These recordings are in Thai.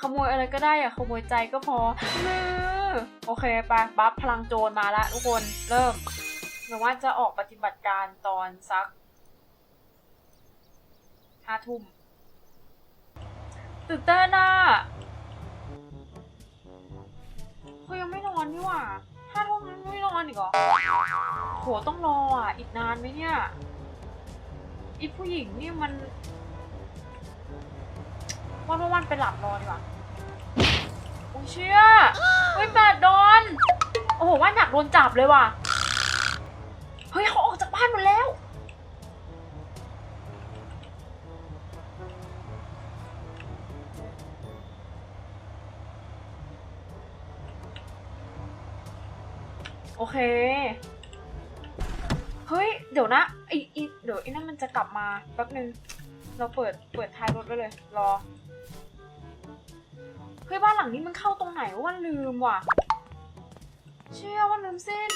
ขโมยอะไรก็ได้อะขโมยใจก็พอโอเคไปบัฟพลังโจรมาละทุกคนเริ่มหรือว่าจะออกปฏิบัติการตอนสักห้าทุ่มตื่นเต้นอะเขายังไม่นอนนี่หว่าห้าทุ่มยังไม่นอนอีกเหรอโหต้องรออะ อีกนานไหมเนี่ย อีผู้หญิงนี่มันวันวันไปหลับรอดีกว่าโอ้ยเชี่ยเฮ้ยแบดโดน โอ้โหว่าหนักโดนจับเลยว่ะ เฮ้ยเขาออกจากบ้านหมดแล้ว โอเค เฮ้ย เดี๋ยวนะ อไอเดี๋ยวไอ้นั่นมันจะกลับมาแป๊บนึง เราเปิดเปิดท้ายรถไว้เลย รอ เฮ้ยบ้านหลังนี้มันเข้าตรงไหนวะวันลืมว่ะ เชื่อว่าลืมเส้น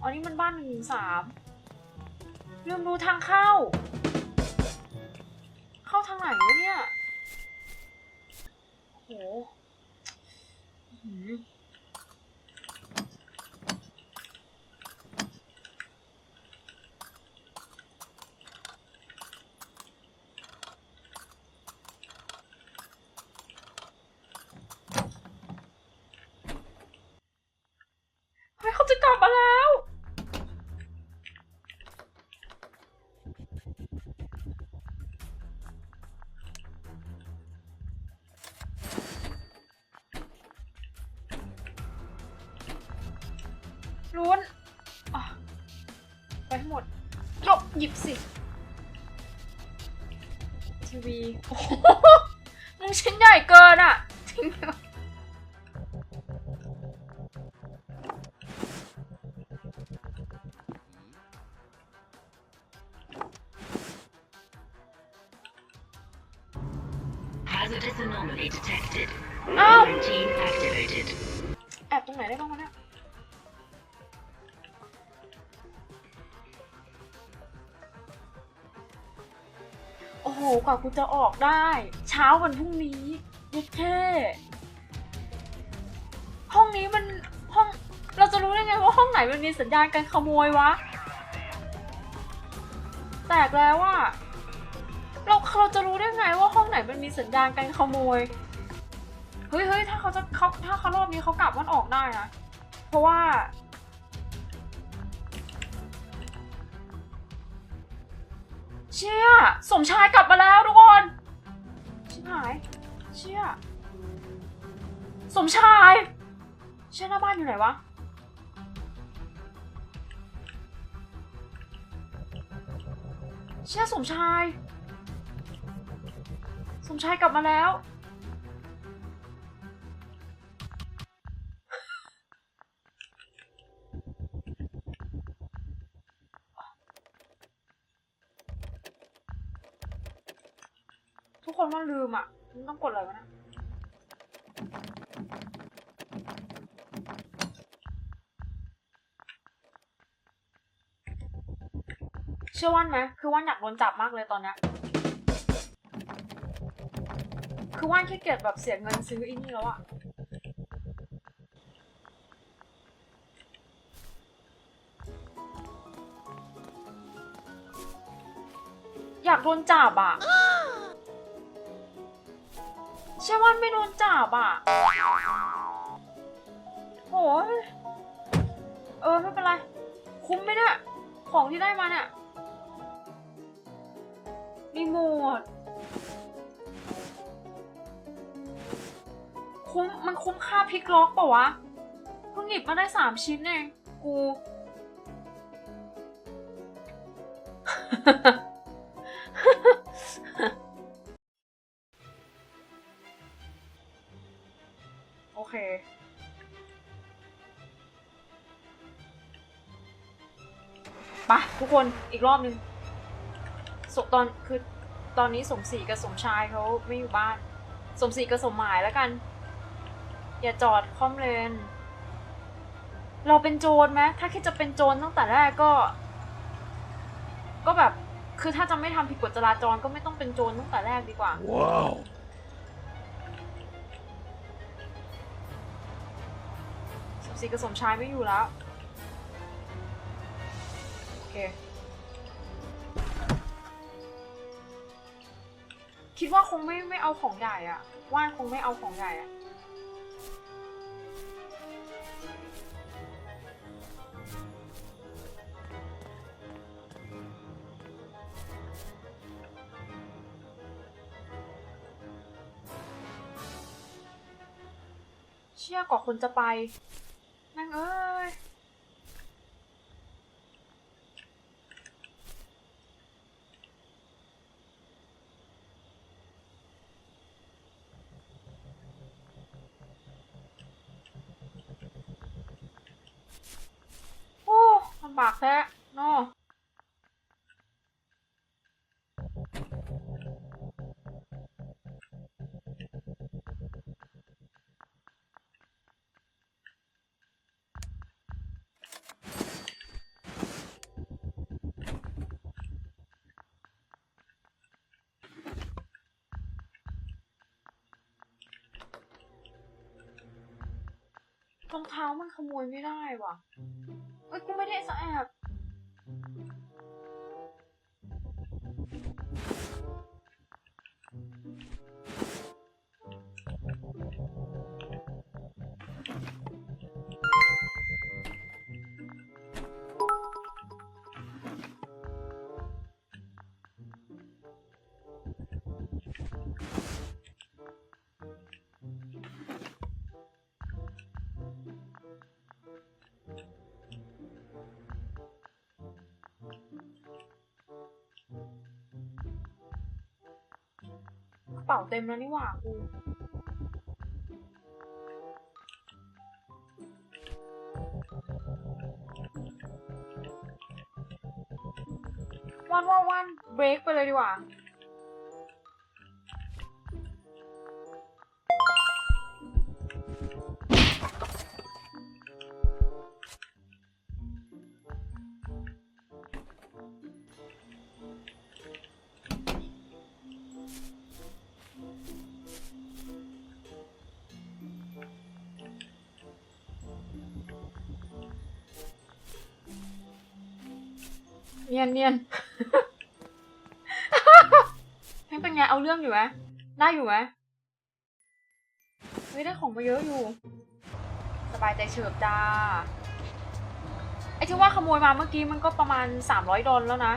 อ๋อนี่มันบ้านหนึ่งงสามลืมดูทางเข้า เข้าทางไหนวะเนี่ยโห หญ่เกินอะทิ้งไปก่อน Hazardous anomaly detected. อ้าว Quarantine activated. แอบตรงไหนได้บ้างวะเนี่ยโอ้โห กว่ากูจะออกได้ เช้าวันพรุ่งนี้เย็ดแค่ห้องนี้มันห้อง เราจะรู้ได้ไงว่าห้องไหนมันมีสัญญาณการขโมยวะ แตกแล้วว่าเราเราจะรู้ได้ไงว่าห้องไหนมันมีสัญญาณการขโมย เฮ้ยเฮ้ยถ้าเขาจะเขาถ้าเขารอบนี้เขากลับมันออกได้นะ เพราะว่าเชี่ยสมชายกลับมาแล้วทุกคน หาย เชี่ย สมชาย เชี่ยหน้าบ้านอยู่ไหนวะ เชี่ยสมชาย สมชายกลับมาแล้ว ต้องกดอะไรวะเนะเชื่อว่านไหมคือว่านอยากโดนจับมากเลยตอนเนี้ยคือว่านขี้เกียจแบบเสียเงินซื้ออีนี่แล้วอะอยากโดนจับอะ เชื่อว่าไม่โดนจับอะโหยเออไม่เป็นไร คุ้มไหมเนี่ยของที่ได้มาเนี่ยรีโมทคุ้มมันคุ้มค่าพลิกล็อกเปล่าวะเพิ่งหยิบมาได้สามชิ้นเองกู คนอีกรอบนึงสตอนคือตอนนี้สมศรีกับสมชายเขาไม่อยู่บ้าน สมศรีกับสมหมายแล้วกัน อย่าจอดคอมเลน เราเป็นโจรไหมถ้าคิดจะเป็นโจรตั้งแต่แรกก็ ก็แบบคือถ้าจะไม่ทำผิดกฎจราจรก็ไม่ต้องเป็นโจรตั้งแต่แรกดีกว่า Wow. สมศรีกับสมชายไม่อยู่แล้ว โอเค คิดว่าคงไม่ไม่เอาของใหญ่อะว่านคงไม่เอาของใหญ่อะเชื่อกว่าคนจะไปแม่งเอ้ย โอ้ลำบากแท้เนารองเท้ามันขโมยไม่ได้ว่ะ เอ้ย ระเป๋าเต็มแล้วนี่หว่ากูวันวันวันเบรกไปเลยดีกว่า เนียนเนียนเพลงเป็นไงเอาเรื่องอยู่ไหมได้อยู่ไหมเฮ้ยได้ของมาเยอะอยู่ สบายใจเฉิบจ้าไอ้ที่ว่าขโมยมาเมื่อกี้มันก็ประมาณ 300 ดอลแล้วนะ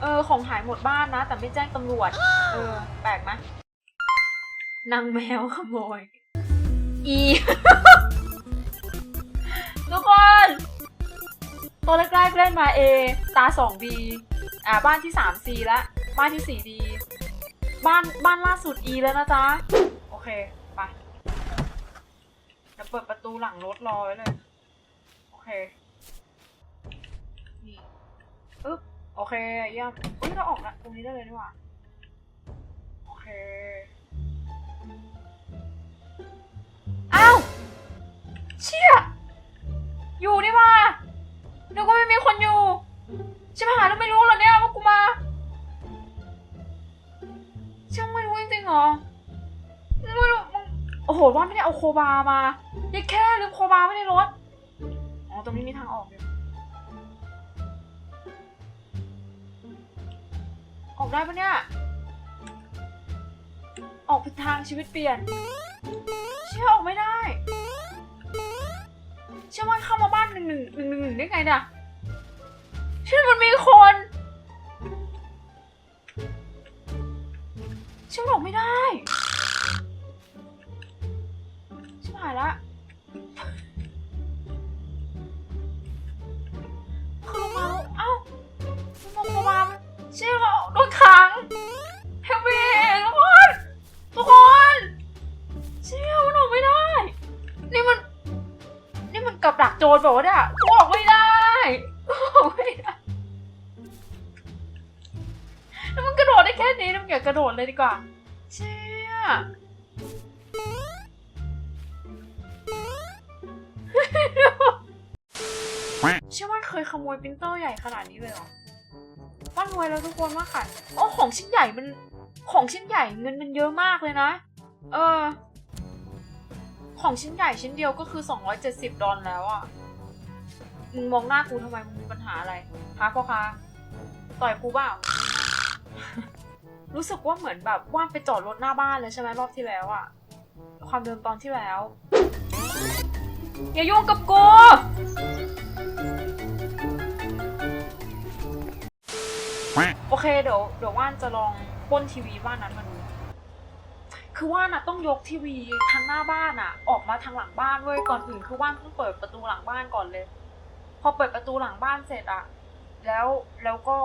เออ ของหายหมดบ้านนะ แต่ไม่แจ้งตำรวจ เออ แปลกไหมนางแมวขโมย อี ทุกคน ตัวแรกๆเล่นมา A ตา 2B อ่าบ้านที่ 3C แล้วบ้านที่ 4D บ้านบ้านล่าสุด E แล้วนะจ๊ะ โอเค ไปเดี๋ยวเปิดประตูหลังรถรอไว้เลย โอเค นี่อึ๊บ โอเคเยี่ยมอุ้ยเราออกละตรงนี้ได้เลยดีกว่า โอเค อ้าว เชี่ย มีคนอยู่ชิบหายแล้วไม่รู้เหรอเนี่ยว่ากูมาช่างไม่รู้จริงๆเหรอไม่รู้มึงโอ้โหว่าไม่ได้เอาโคบามายังแค่ลืมโคบาไว้ในรถอ๋อตรงนี้มีทางออกอยู่ออกได้ปะเนี่ย ออกผิดทางชีวิตเปลี่ยน เชื่อออกไม่ได้ เชื่อว่าเข้ามาบ้านหนึ่งหนึ่งหนึ่งหนึ่งหนึ่งได้ไงเนี่ย เชื่อมันมีคนเชื่อบอกไม่ได้ชิบหายละคือลงมาแล้วเอ้าลงมาบ้านเชื่อว่าโดนขังเฮลวีทุกคนทุกคนเชื่อมันอกไม่ได้ นี่มัน นี่มันกับดักโจรบอกว่าเนี่ยกูออกไม่ได้กูออกไม่ได้ แค่นี้แล้วมันอย่ากระโดดเลยดีกว่า เชี่ยเชื่อว่าเคยขโมยปรินเตอร์ใหญ่ขนาดนี้เลยเหรอว่ารวยแล้วทุกคนว่าค่ะ โอ้ของชิ้นใหญ่มัน ของชิ้นใหญ่เงินมันเยอะมากเลยนะ เออ ของชิ้นใหญ่ชิ้นเดียวก็คือ 270 ดอลแล้วอะมึงมองหน้ากูทำไมมึงมีปัญหาอะไรคะพ่อคะต่อยกูเปล่า รู้สึกว่าเหมือนแบบว่านไปจอดรถหน้าบ้านเลยใช่ไหมรอบที่แล้วอะความเดิมตอนที่แล้ว อย่ายุ่งกับกูโอเคเดี๋ยวเดี๋ยวว่านจะลองป้นทีวีบ้านนั้นมาดู คือว่านอะต้องยกทีวีทางหน้าบ้านอะออกมาทางหลังบ้านเว้ยก่อนอื่นคือว่านต้องเปิดประตูหลังบ้านก่อนเลย พอเปิดประตูหลังบ้านเสร็จอะแล้วแล้วก็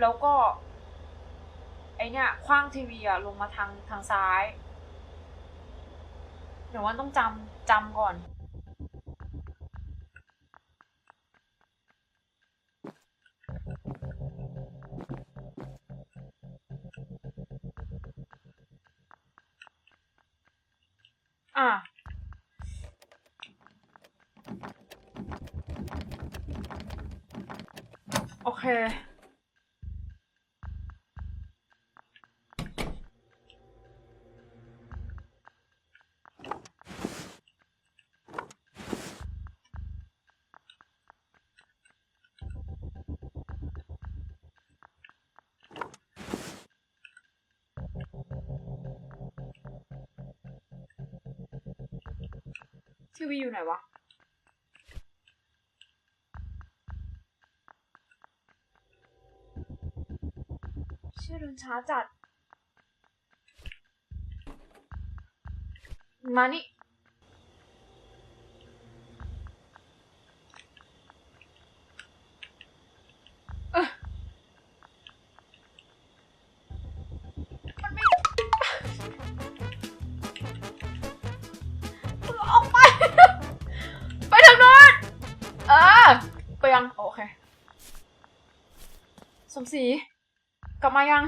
แล้วก็ ไอเนี่ยคว้างทีวีอะลงมาทางทางซ้ายเดี๋ยวว่านต้องจำจำก่อน อะโอเค ทีวีอยู่ไหนวะ เชื่อรุนช้าจัด มานี่ สี กลับมายัง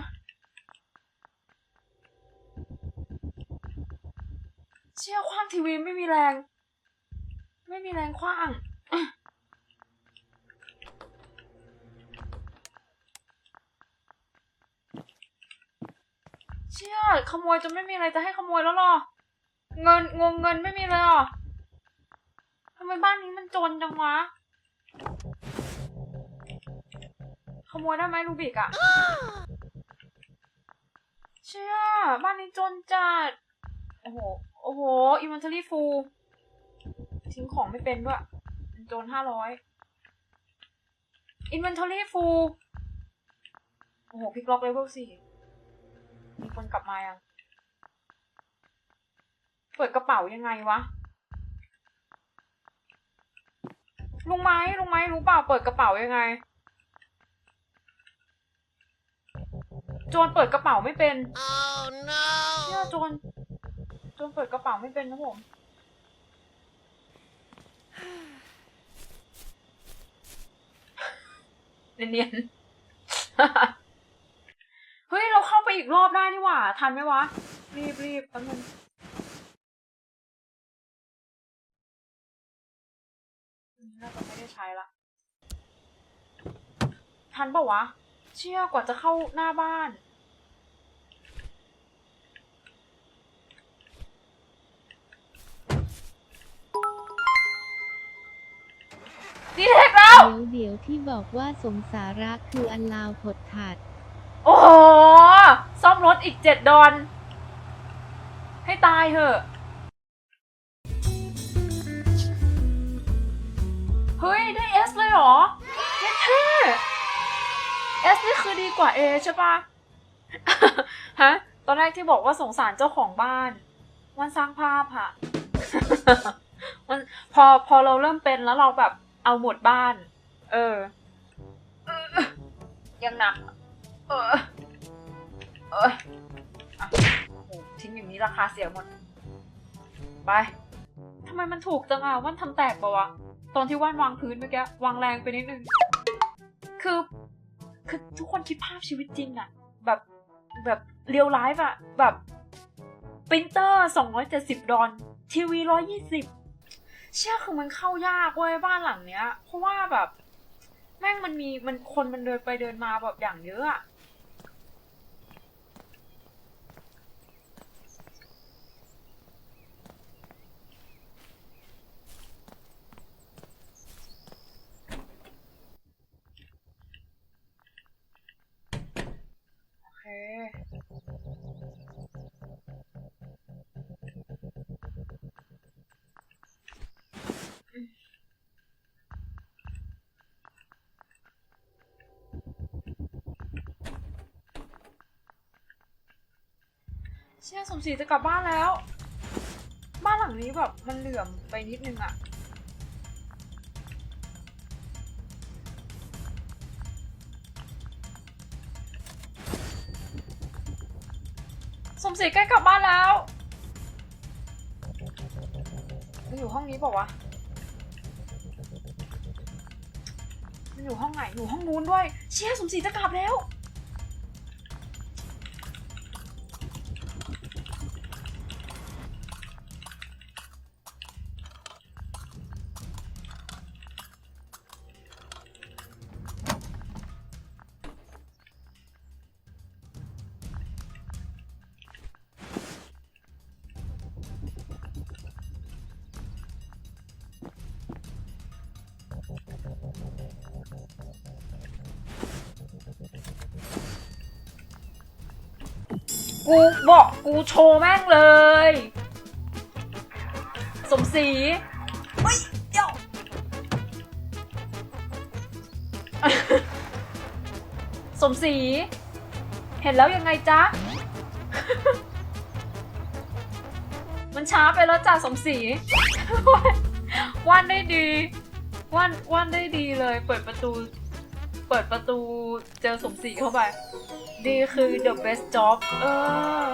เชี่ยคว้างทีวีไม่มีแรง ไม่มีแรงคว้างเชี่ยขโมยจนไม่มีอะไรจะให้ขโมยแล้วหรอ เงินงงเงินไม่มีเลยหรอทำไมบ้านนี้มันจนจังวะ โมยได้ไหมลูบิกอะเชี่ยบ้านนี้จนจัด โอ้โห โอ้โหอินเวนทอรี่ฟูลทิ้งของไม่เป็นด้วย โจนห้าร้อยอินเวนทอรี่ฟูลโอ้โหพลิกล็อกเลเวลสี่มีคนกลับมายังเปิดกระเป๋ายังไงวะลุงไม้ลุงไม้รู้เปล่าเปิดกระเป๋ายังไง โจรเปิดกระเป๋าไม่เป็น Oh no! เชื่อโจรโจรเปิดกระเป๋าไม่เป็นนะผมเนียนๆเฮ้ย เราเข้าไปอีกรอบได้นี่หว่า ทันไหมวะ รีบรีบแป๊บนึงอืมน่าจะไม่ได้ใช้ละ ทันปะวะ เชี่ยกว่าจะเข้าหน้าบ้าน ดีเทคแล้ว เดี๋ยวเดี๋ยวที่บอกว่าสงสาระคืออันลาวผดถัด โอ้โห ซ่อมรถอีกเจ็ดดอน ให้ตายเถอะ เฮ้ย ได้เอสเลยเหรอเท่ เท่เอสนี่คือดีกว่าเอใช่ปะฮะ ตอนแรกที่บอกว่าสงสารเจ้าของบ้านวันสร้างภาพค่ะมันพอพอเราเริ่มเป็นแล้วเราแบบเอาหมดบ้าน เออเออยังหนัก เออ เอออะโอ้โหทิ้งอย่างนี้ราคาเสียหมด ไปทำไมมันถูกจังอะว่านทำแตกปะวะ ตอนที่ว่านวางพื้นเมื่อกี้วางแรงไปนิดนึง คือ คือทุกคนคิดภาพชีวิตจริงอะแบบแบบเรียวไลฟ์อะแบบปรินเตอร์สองร้อยเจ็ดสิบดอลทีวีร้อยยี่สิบเชื่อคือมันเข้ายากเว้ยบ้านหลังเนี้ย เพราะว่าแบบ แม่งมันมีมันคนมันเดินไปเดินมาแบบอย่างเยอะอะ เชี่ยสมศรีจะกลับบ้านแล้ว บ้านหลังนี้แบบมันเหลื่อมไปนิดนึงอะสมศรีใกล้กลับบ้านแล้วมันอยู่ห้องนี้เปล่าวะมันอยู่ห้องไหนอยู่ห้องนู้นด้วย เชี่ยสมศรีจะกลับแล้ว กูบอกกูโชว์แม่งเลย สมศรีเฮ้ยเดี๋ยวสมศรีเห็นแล้วยังไงจ๊ะ มันช้าไปแล้วจ้ะสมศรีว่านได้ดีว่านว่านได้ดีเลย เปิดประตู เปิดประตูเจอสมศรีเข้าไป นี่คือ the best job เออ